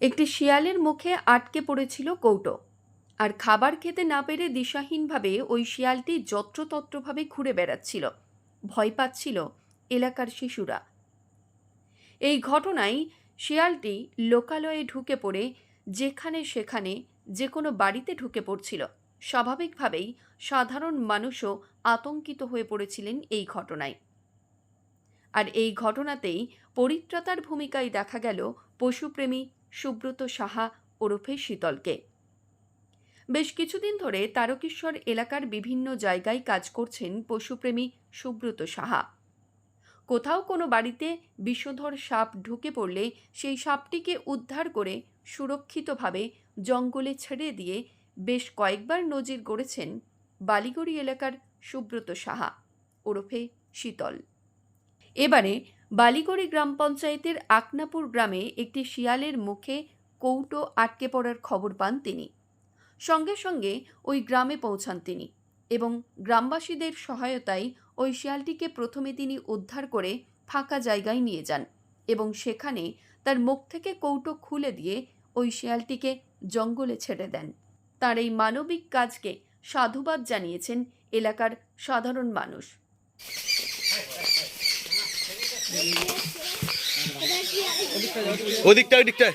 একটি শিয়ালের মুখে আটকে পড়েছিল কৌটো। আর খাবার খেতে না পেরে দিশাহীনভাবে ওই শিয়ালটি যত্রতত্রভাবে ঘুরে বেড়াচ্ছিল। ভয় পাচ্ছিল এলাকার শিশুরা। এই ঘটনায় শিয়ালটি লোকালয়ে ঢুকে পড়ে যেখানে সেখানে যে কোনো বাড়িতে ঢুকে পড়ছিল। স্বাভাবিকভাবেই সাধারণ মানুষও আতঙ্কিত হয়ে পড়েছিলেন এই ঘটনায়। আর এই ঘটনাতেই পরিত্রাতার ভূমিকায় দেখা গেল পশুপ্রেমী সুব্রত সাহা ওরফে শীতলকে। বেশ কিছুদিন ধরে তারকেশ্বর এলাকার বিভিন্ন জায়গায় কাজ করছেন পশুপ্রেমী সুব্রত সাহা। কোথাও কোনো বাড়িতে বিষধর সাপ ঢুকে পড়লে সেই সাপটিকে উদ্ধার করে সুরক্ষিতভাবে জঙ্গলে ছেড়ে দিয়ে বেশ কয়েকবার নজির গড়েছেন বালিগড়ি এলাকার সুব্রত সাহা ওরফে শীতল। এবারে বালিগড়ি গ্রাম পঞ্চায়েতের আকনাপুর গ্রামে একটি শিয়ালের মুখে কৌটো আটকে পড়ার খবর পান তিনি। সঙ্গে সঙ্গে ওই গ্রামে পৌঁছান তিনি এবং গ্রামবাসীদের সহায়তায় ওই শিয়ালটিকে প্রথমে তিনি উদ্ধার করে ফাঁকা জায়গায় নিয়ে যান এবং সেখানে তার মুখ থেকে কৌটো খুলে দিয়ে ওই শিয়ালটিকে জঙ্গলে ছেড়ে দেন। তার এই মানবিক কাজকে সাধুবাদ জানিয়েছেন এলাকার সাধারণ মানুষ। ওদিকটা ওদিকটায়।